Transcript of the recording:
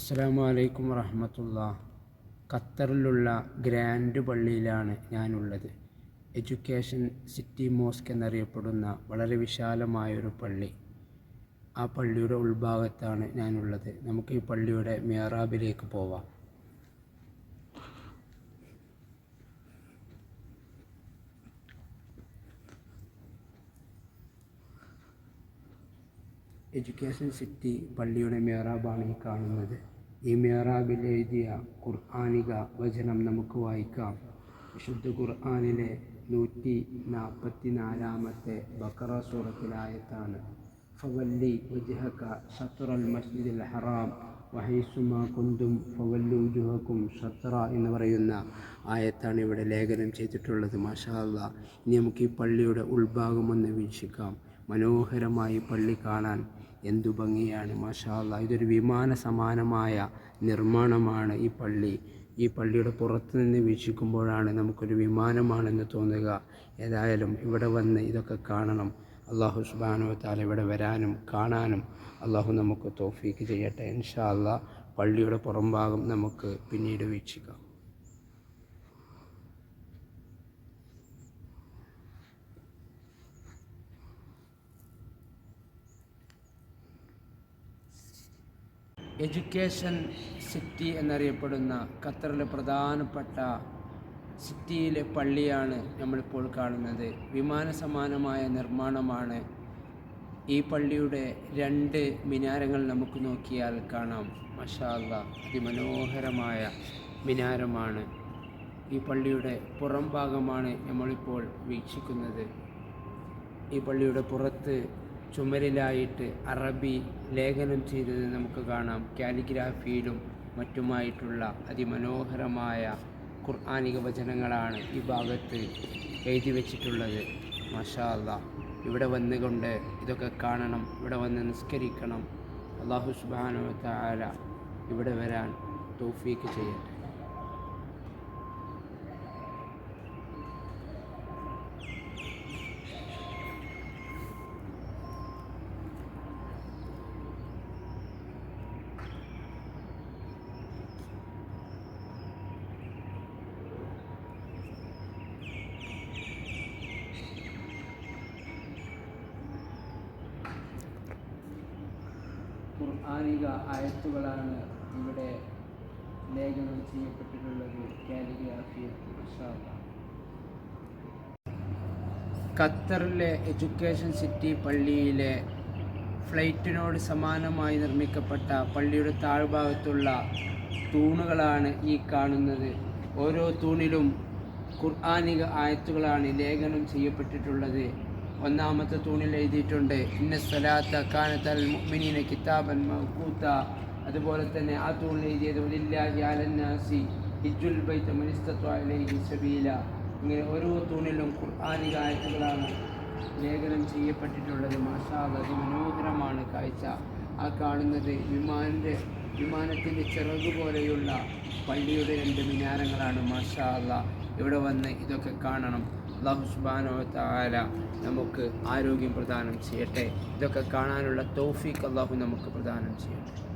അസ്സലാമു അലൈക്കും വറഹമത്തുള്ള. ഖത്തറിലുള്ള ഗ്രാൻഡ് പള്ളിയിലാണ് ഞാനുള്ളത്. എഡ്യൂക്കേഷൻ സിറ്റി മോസ്ക് എന്നറിയപ്പെടുന്ന വളരെ വിശാലമായൊരു പള്ളി. ആ പള്ളിയുടെ ഉൾഭാഗത്താണ് ഞാനുള്ളത്. നമുക്ക് ഈ പള്ളിയുടെ മിയറാബിലേക്ക് പോവാം. എഡ്യൂക്കേഷൻ സിറ്റി പള്ളിയുടെ മെഹറാബാണ് ഈ കാണുന്നത്. ഈ മെഹറാബിൽ എഴുതിയ ഖുർആാനിക വചനം നമുക്ക് വായിക്കാം. വിശുദ്ധ ഖുർആാനിലെ നൂറ്റി നാൽപ്പത്തി നാലാമത്തെ ബക്കറ സൂറത്തിലായത്താണ് ഫവല്ലി വജ്ഹക ഷത്തുറൽ മസ്ജിദുൽ ഹറാം വഹൈസുമാ കുന്തും ഫവല്ലു ജുഹക്കും ഷത്ര എന്ന് പറയുന്ന ആയത്താണ് ഇവിടെ ലേഖനം ചെയ്തിട്ടുള്ളത്. മാഷാ അല്ലാ ഇനി നമുക്ക് ഈ പള്ളിയുടെ ഉൾഭാഗം ഒന്ന് വീക്ഷിക്കാം. മനോഹരമായി പള്ളി കാണാൻ എന്തു ഭംഗിയാണ് മാഷാ അല്ലാ. ഇതൊരു വിമാന സമാനമായ നിർമ്മാണമാണ് ഈ പള്ളി. ഈ പള്ളിയുടെ പുറത്ത് നിന്ന് വീക്ഷിക്കുമ്പോഴാണ് നമുക്കൊരു വിമാനമാണെന്ന് തോന്നുക. ഏതായാലും ഇവിടെ വന്ന് ഇതൊക്കെ കാണണം. അള്ളാഹു സുബാനുവത്താൽ ഇവിടെ വരാനും കാണാനും അള്ളാഹു നമുക്ക് തോഫീക്ക് ചെയ്യട്ടെ. ഇൻഷാ അല്ലാ. പള്ളിയുടെ പുറംഭാഗം നമുക്ക് പിന്നീട് വീക്ഷിക്കാം. എഡ്യൂക്കേഷൻ സിറ്റി എന്നറിയപ്പെടുന്ന ഖത്തറിലെ പ്രധാനപ്പെട്ട സിറ്റിയിലെ പള്ളിയാണ് നമ്മളിപ്പോൾ കാണുന്നത്. വിമാന സമാനമായ നിർമ്മാണമാണ്. ഈ പള്ളിയുടെ രണ്ട് മിനാരങ്ങൾ നമുക്ക് നോക്കിയാൽ കാണാം. മഷാല്ല അതിമനോഹരമായ മിനാരമാണ്. ഈ പള്ളിയുടെ പുറം ഭാഗമാണ് നമ്മളിപ്പോൾ വീക്ഷിക്കുന്നത്. ഈ പള്ളിയുടെ പുറത്ത് ചുമരിലായിട്ട് അറബി ലേഖനം ചെയ്തത് നമുക്ക് കാണാം. കാലിഗ്രാഫിയിലും മറ്റുമായിട്ടുള്ള അതിമനോഹരമായ ഖുർആാനിക വചനങ്ങളാണ് ഈ ഭാഗത്ത് എഴുതി വച്ചിട്ടുള്ളത്. മഷാല്ല ഇവിടെ വന്നുകൊണ്ട് ഇതൊക്കെ കാണണം ഇവിടെ വന്ന് നിസ്കരിക്കണം. അള്ളാഹു സുബാനോ താല ഇവിടെ വരാൻ തോഫീക്ക് ചെയ്യട്ടെ. ഖുർആാനിക ആയത്തുകളാണ് ഇവിടെ ലേഖനം ചെയ്യപ്പെട്ടിട്ടുള്ളത്. കാലിഗ്രാഫി ഖത്തറിലെ എഡ്യൂക്കേഷൻ സിറ്റി പള്ളിയിലെ ഫ്ലൈറ്റിനോട് സമാനമായി നിർമ്മിക്കപ്പെട്ട പള്ളിയുടെ താഴ്ഭാഗത്തുള്ള തൂണുകളാണ് ഈ കാണുന്നത്. ഓരോ തൂണിലും ഖുർആാനിക ആയത്തുകളാണ് ലേഖനം ചെയ്യപ്പെട്ടിട്ടുള്ളത്. ഒന്നാമത്തെ തൂണിൽ എഴുതിയിട്ടുണ്ട് ഇന്ന സ്വലാത്ത കാനത്തൽ മുഅ്മിനീന കിതാബൻ മൗഖൂത്ത അതുപോലെ തന്നെ ആ തൂണിൽ എഴുതിയത് വലില്ലാഹി അലന്നാസി ഹിജുൽ ബൈത്ത് സബീല. ഇങ്ങനെ ഓരോ തൂണിലും ഖുർആാനിക ആയത്തുകളാണ് ലേഖനം ചെയ്യപ്പെട്ടിട്ടുള്ളത്. മാഷാ അതിമനോഹരമാണ് കാഴ്ച. ആ കാണുന്നത് വിമാനന്റെ വിമാനത്തിന്റെ ചിറക് പോലെയുള്ള പള്ളിയുടെ രണ്ട് മിനാരങ്ങളാണ്. മാഷാ ഇവിടെ വന്ന് ഇതൊക്കെ കാണണം? അള്ളാഹു സുബാനോ താല നമുക്ക് ആരോഗ്യം പ്രദാനം ചെയ്യട്ടെ. ഇതൊക്കെ കാണാനുള്ള തൗഫീഖ് അള്ളാഹു നമുക്ക് പ്രദാനം ചെയ്യട്ടെ.